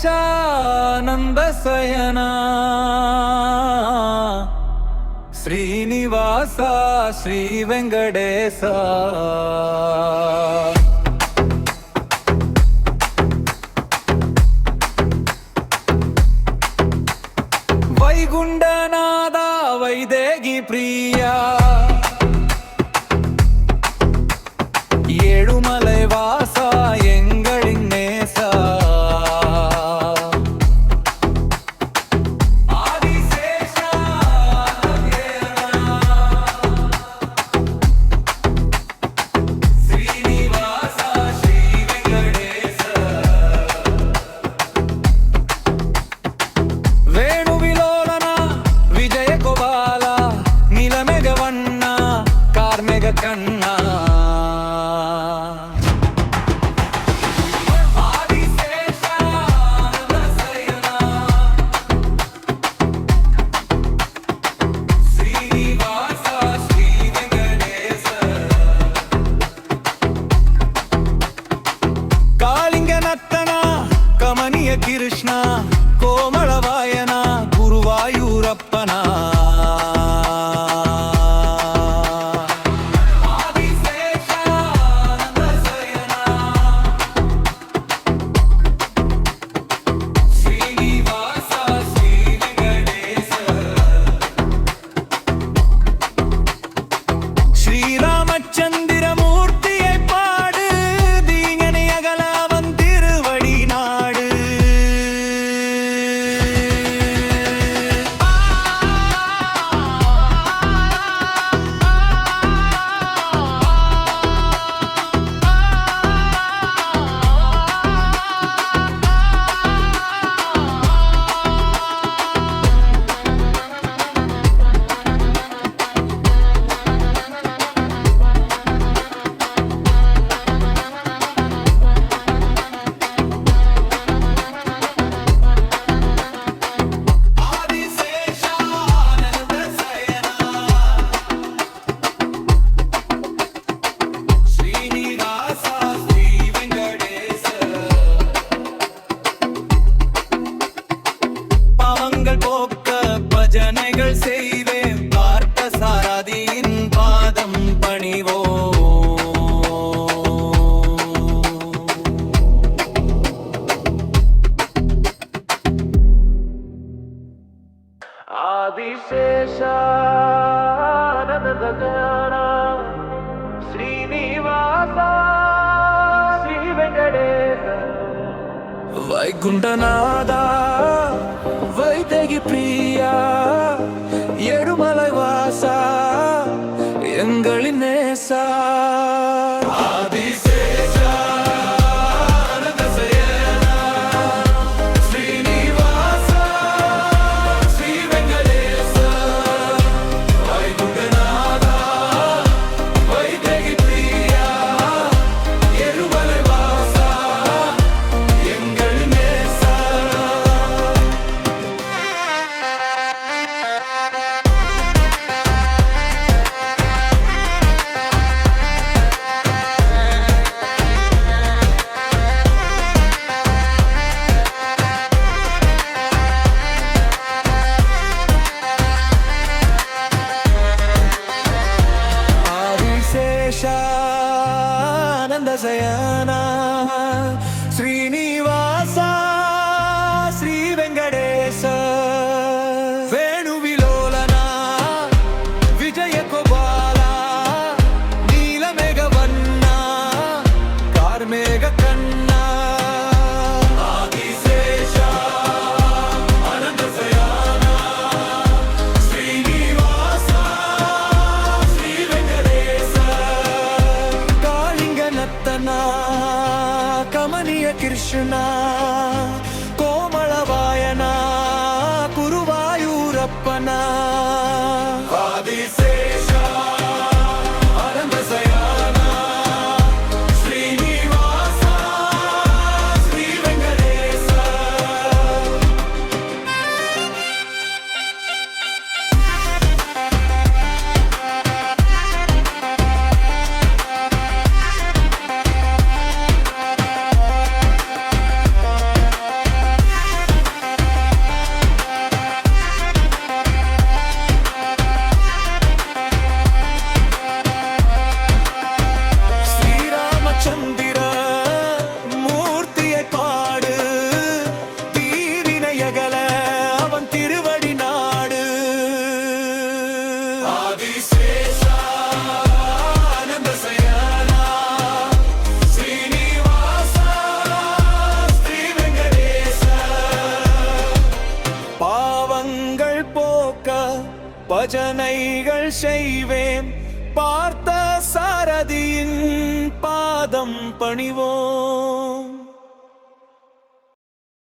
శేషానంద శయనా శ్రీనివాస శ్రీ వెంకటేశ వైగుండనాద వైదేగి ప్రియా ఏడుమలై వాసా மேக கண்ணா. காளிங்க நத்தனா கமனிய கிருஷ்ணா. பாவங்கள் போக்க பஜனைகள் செய்வேன். பார்த்த சாராதியின் பாதம் பணிவோ ஆதிசேஷானந்தகனா ஸ்ரீனிவாசா ஸ்ரீ வெங்கடேச. வைகுண்டநாதா Krishna. பஜனைகள் செய்வேன். பார்த்த சாரதியின் பாதம் பணிவோம்.